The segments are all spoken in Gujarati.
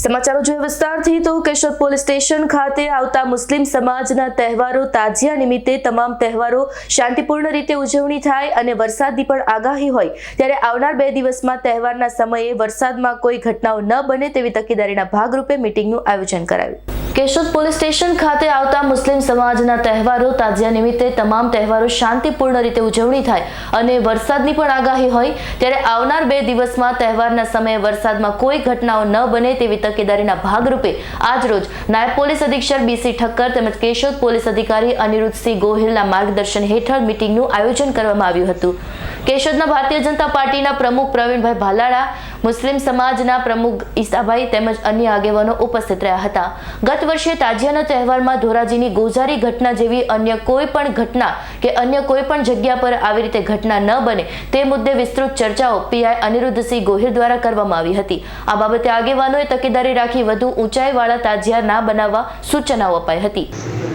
સમાચારો જોઈએ વિસ્તારથી તો કેશોદ પોલીસ સ્ટેશન ખાતે આવતા મુસ્લિમ સમાજના તહેવારો તાજિયા નિમિત્તે તમામ તહેવારો શાંતિપૂર્ણ રીતે ઉજવણી થાય અને વરસાદની પણ આગાહી હોય, ત્યારે આવનાર બે દિવસમાં તહેવારના સમયે વરસાદમાં કોઈ ઘટનાઓ ન બને તેવી તકેદારીના ભાગરૂપે મિટિંગનું આયોજન કરાયું. કેશોદ પોલીસ સ્ટેશન ખાતે આવતા મુસ્લિમ સમાજના તહેવારો, તાજિયા નિમિત્તે તમામ તહેવારો શાંતિપૂર્ણ રીતે ઉજવણી થાય અને વરસાદની પણ આગાહી હોય, ત્યારે આવનાર બે દિવસમાં તહેવારના સમયે વરસાદમાં કોઈ ઘટનાઓ ન બને તેવી તકેદારીના ભાગરૂપે આજરોજ નાયબ પોલીસ અધિક્ષક બીસી ઠક્કર તેમજ કેશોદ પોલીસ અધિકારી અનિરુદ્ધસિંહ ગોહિલના માર્ગદર્શન હેઠળ મિટિંગનું આયોજન કરવામાં આવ્યું હતું. કેશોદના ભારતીય જનતા પાર્ટીના પ્રમુખ પ્રવીણભાઈ ભાલાળા મુસ્લિમ સમાજના પ્રમુખ ઈસાભાઈ તેમજ અન્ય આગેવાનો ઉપસ્થિત રહ્યા હતા. ગત વર્ષે તાજિયાના તહેવારમાં ધોરાજીની ગોઝારી ઘટના જેવી અન્ય કોઈ પણ ઘટના કે અન્ય કોઈ પણ જગ્યા પર આવી રીતે ઘટના ન બને તે મુદ્દે વિસ્તૃત ચર્ચાઓ પીઆઈ અનિરુદ્ધસિંહ ગોહિલ દ્વારા કરવામાં આવી હતી. આ બાબતે આગેવાનોએ તકેદારી રાખી વધુ ઊંચાઈવાળા તાજિયા ના બનાવવા સૂચનાઓ અપાઈ હતી.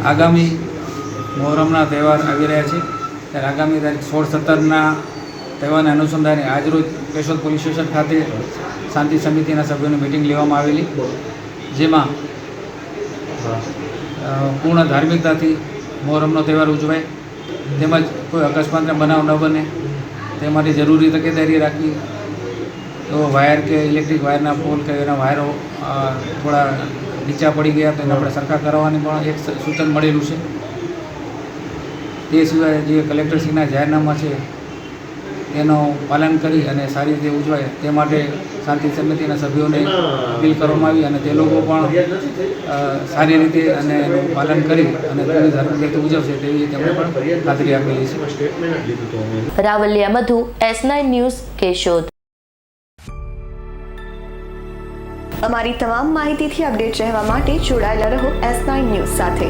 આગામી મોહરમના તહેવાર આવી રહ્યા છે. ત્યારે આગામી તારીખ સોળ સત્તરના તહેવારને અનુસંધાને આજરોજ કેશોદ પોલીસ સ્ટેશન ખાતે શાંતિ સમિતિના સભ્યોની મિટિંગ લેવામાં આવેલી, જેમાં પૂર્ણ ધાર્મિકતાથી મોહરમનો તહેવાર ઉજવાય, તેમજ કોઈ અકસ્માતને બનાવ ન બને, તે માટે જરૂરી તકેદારી રાખવી, તો વાયર કે ઇલેક્ટ્રિક વાયરના પોલ કે એના વાયરો થોડા નીચા પડી ગયા તો એને આપણે સરખા કરવાની પણ એક સૂચન મળેલું છે. તે સિવાય જે કલેક્ટરશ્રીના જાહેરનામા છે તેનું પાલન કરી અને સારી રીતે ઉજવાય તે માટે શાંતિ સમિતિના સભ્યોને અપીલ કરવામાં આવી અને તે લોકો પણ સારી રીતે અને એનું પાલન કરી અને પૂરી ધાર્મિક રીતે ઉજવશે તેવી તેમણે પણ ખાતરી આપેલી છે Ravaliya Madhu S nine news Keshod. અમારી તમામ માહિતીથી અપડેટ રહેવા માટે જોડાયેલા રહો એસ નાઇન ન્યૂઝ સાથે.